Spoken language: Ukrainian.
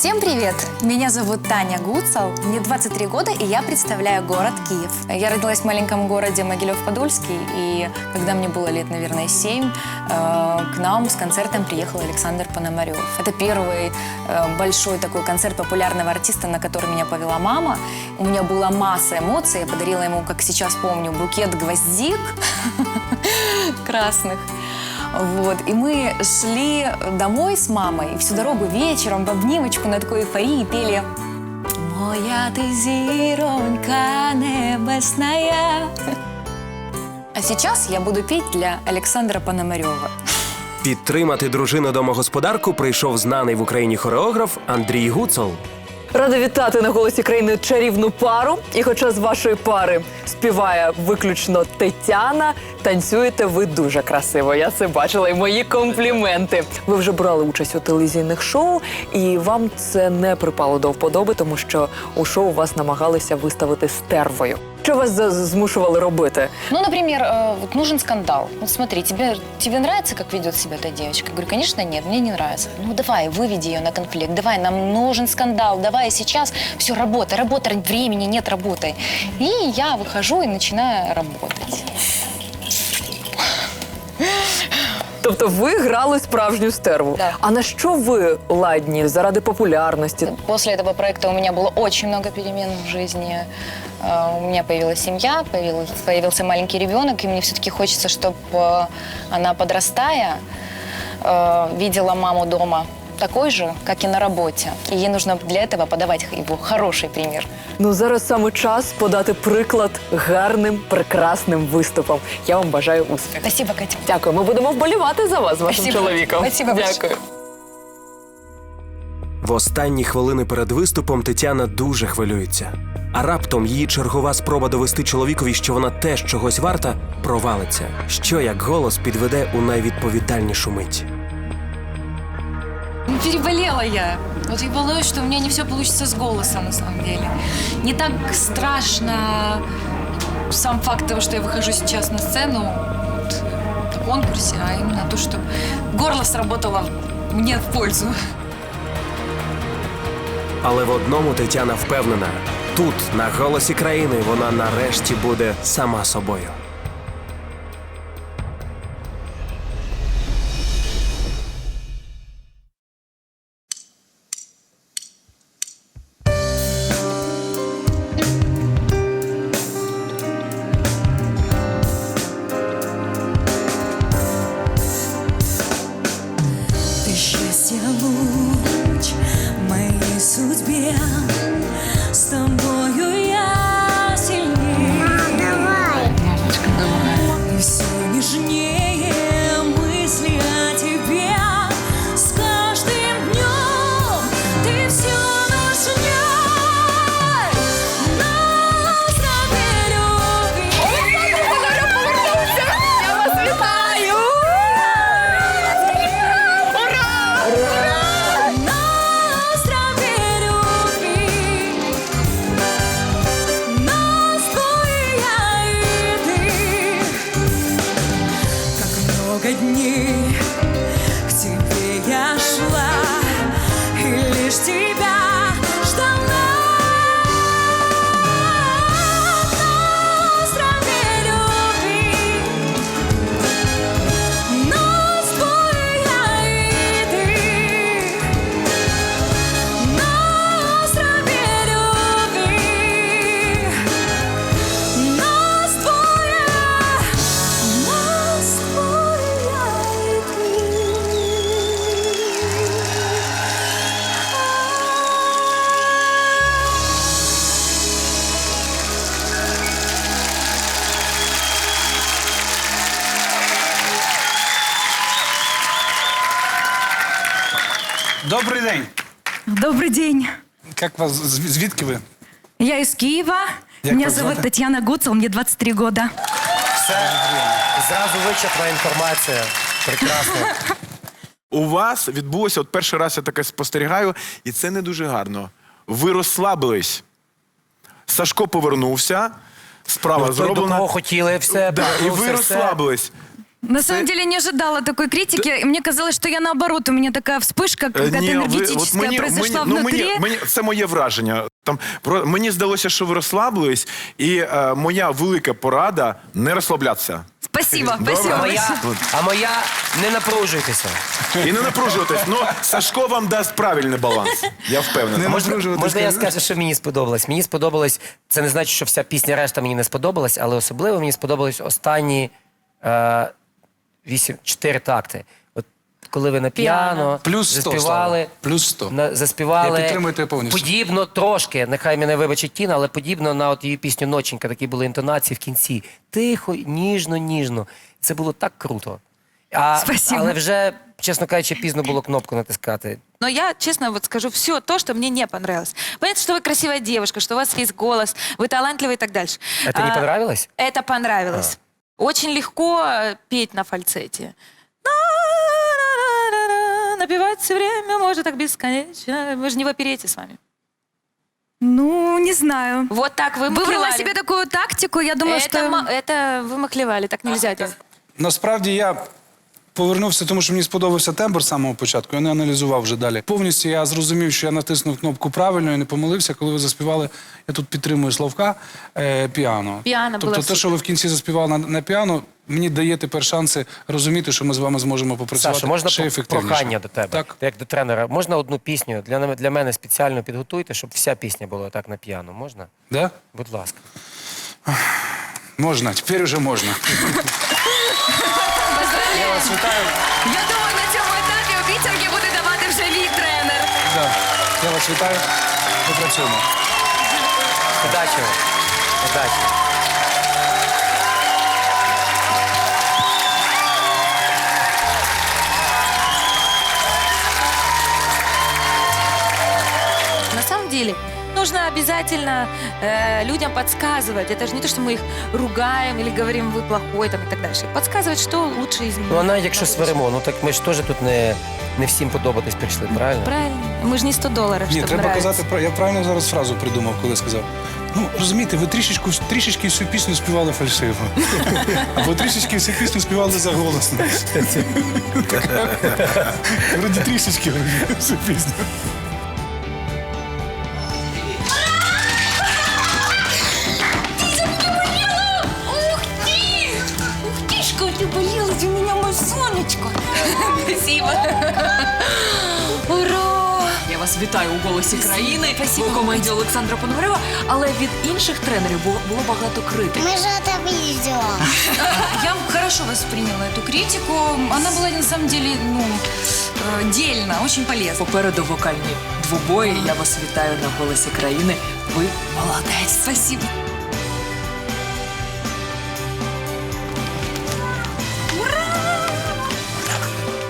Всем привет! Меня зовут Таня Гуцал, мне 23 года, и я представляю город Киев. Я родилась в маленьком городе Могилев-Подольский, и когда мне было лет, наверное, 7, э, к нам с концертом приехал Александр Пономарев. Это первый э, большой такой концерт популярного артиста, на который меня повела мама. У меня была масса эмоций, я подарила ему, как сейчас помню, букет гвоздик красных. Вот. И мы шли домой с мамой, и всю дорогу вечером в обнимочку на такой эйфории пели «Моя ты зиронька небесная». А сейчас я буду петь для Александра Пономарева. Підтримати дружину домогосподарку прийшов знаний в Україні хореограф Андрій Гуцол. Рада вітати на голосі країни чарівну пару. І хоча з вашої пари співає виключно Тетяна, танцюєте ви дуже красиво. Я це бачила і мої компліменти. Ви вже брали участь у телевізійних шоу, і вам це не припало до вподоби, тому що у шоу вас намагалися виставити стервою. Що вас за- змушували робити? Ну, например, э, вот нужен скандал. Вот смотри, тебе, тебе нравится, как ведет себя эта девочка? Я говорю, конечно, нет, мне не нравится. Ну, давай, выведи ее на конфликт, давай, нам нужен скандал, давай сейчас, все, работа, работа, времени нет, работай. И я выхожу и начинаю работать. Тобто ви грали справжню стерву. Да. А на що ви ладні заради популярності? После этого проекта у меня было очень много перемен в жизни. Э, У меня появилась семья, появился, появился маленький ребенок, и мне все-таки хочется, чтобы она, подрастая, э, видела маму дома такой же, как и на работе. И ей нужно для этого подавать его хороший пример. Ну зараз саме час подати приклад гарним, прекрасним виступом. Я вам бажаю успіху. Спасибо, Катя. Дякую. Ми будемо вболівати за вас, з вашим Спасибо. чоловіком. Спасибо большое. Дякую. В останні хвилини перед виступом Тетяна дуже хвилюється. А раптом її чергова спроба довести чоловікові, що вона теж чогось варта, провалиться. Що як голос підведе у найвідповідальнішу мить. Ну, Переболела я. Вот я волнуюсь, что у меня не все получится с голосом на самом деле. Не так страшно сам факт того, что я выхожу сейчас на сцену вот, на конкурсе, а именно то, что горло сработало мне в пользу. Але в одному Тетяна впевнена: тут, на голосі країни, вона нарешті буде сама собою. Ты счастье луч моей судьбе Добрий день. Добрый день. Як вас зв- звідки ви? Я из Киева. Як Меня вас зовут звати? Татьяна Гуцел, мне 23 года. Все зразу вичерпна інформація. Прекрасно. У вас відбулося, от перший раз я таке спостерігаю, і це не дуже гарно. Ви розслабились. Сашко повернувся, справа Ну, той, до зроблена. кого хотіли, все, да, і повернувся, ви все. розслабились. На самом деле не ожидала такой критики. Мне казалось, что я наоборот, у меня такая вспышка Е, какая-то ні, ви- энергетическая произошла ну, внутри. мені, мені, це моє враження. Там, про, мені здалося, що ви розслабились, і е, моя велика порада не розслаблятися. Спасибо, Добре. спасибо. А моя, а моя не напружуйтеся. І не напружуватись. Ну, Сашко вам дасть правильний баланс. Я впевнений. Можна, можна я скажу, що мені сподобалось? Мені сподобалось, це не значить, що вся пісня решта мені не сподобалась, але особливо мені сподобались останні е, вісім, чотири такти. От коли ви на піано, Плюс 100, заспівали, Слава. Плюс 100. на, заспівали Я підтримую тебе повністю. подібно трошки, нехай мене вибачить Тіна, але подібно на от її пісню Ноченька, такі були інтонації в кінці. Тихо, ніжно, ніжно. Це було так круто. А, Спасибо. але вже, чесно кажучи, пізно було кнопку натискати. Но я, честно, вот скажу все то, что мне не понравилось. Понятно, что вы красивая девушка, что у вас есть голос, вы талантливый и так дальше. Это не А, понравилось? Это понравилось. Очень легко э, петь на фальцете. На-на-на-на-на, Напевать все время можно так бесконечно. Вы же не в оперете с вами. Ну, не знаю. Вот так вы Выбрала махлевали. себе такую тактику, я думаю, это, что... ма- это вы махлевали, так нельзя делать. Насправді я повернувся, тому що мені сподобався тембр з самого початку. Я не аналізував вже далі. Повністю я зрозумів, що я натиснув кнопку правильно і не помилився. Коли ви заспівали, я тут підтримую Славка е, піано. Піано тобто, було те, що ви в кінці заспівали на, на піано, мені дає тепер шанси розуміти, що ми з вами зможемо попрацювати Саша, можна ще ефективніше. прохання до тебе, Так. як до тренера. Можна одну пісню для, для мене спеціально підготуйте, щоб вся пісня була так на піано. Можна? Да? Будь ласка. Можна, тепер вже можна. Я думаю, на цьому етапі обіцянки буде давати вже мій тренер. Да. Я вас вітаю. Попрацюємо. Удачі вам. Удачі. На самом деле, нужно обязательно э, людям подсказывать. Это же не то, что мы их ругаем или говорим, вы плохой там, и так дальше. Подсказывать, что лучше изменить. Ну а навіть якщо сваримо, ну так ми ж теж тут не, не всім подобатись прийшли, правильно? Правильно. Мы же не 100 долларов, Ні, чтобы треба нравиться. казати про. Я правильно зараз фразу придумав, коли сказав. Ну, розумієте, ви трішечку, трішечки всю пісню співали фальшиво. Або трішечки всю пісню співали заголосно. Вроді трішечки вроді, всю пісню. Спасибо. Ура! Я вас вітаю у голосі країни Спасибо. у команді Олександра Пономарьова, але від інших тренерів було, було багато критики. Мы же это видео. Я хорошо восприняла эту критику. Она была на самом деле, ну, э, дельно, очень полезна. Попереду вокальні двобої. Я вас вітаю на голосі країни. Ви молодець. Спасибо.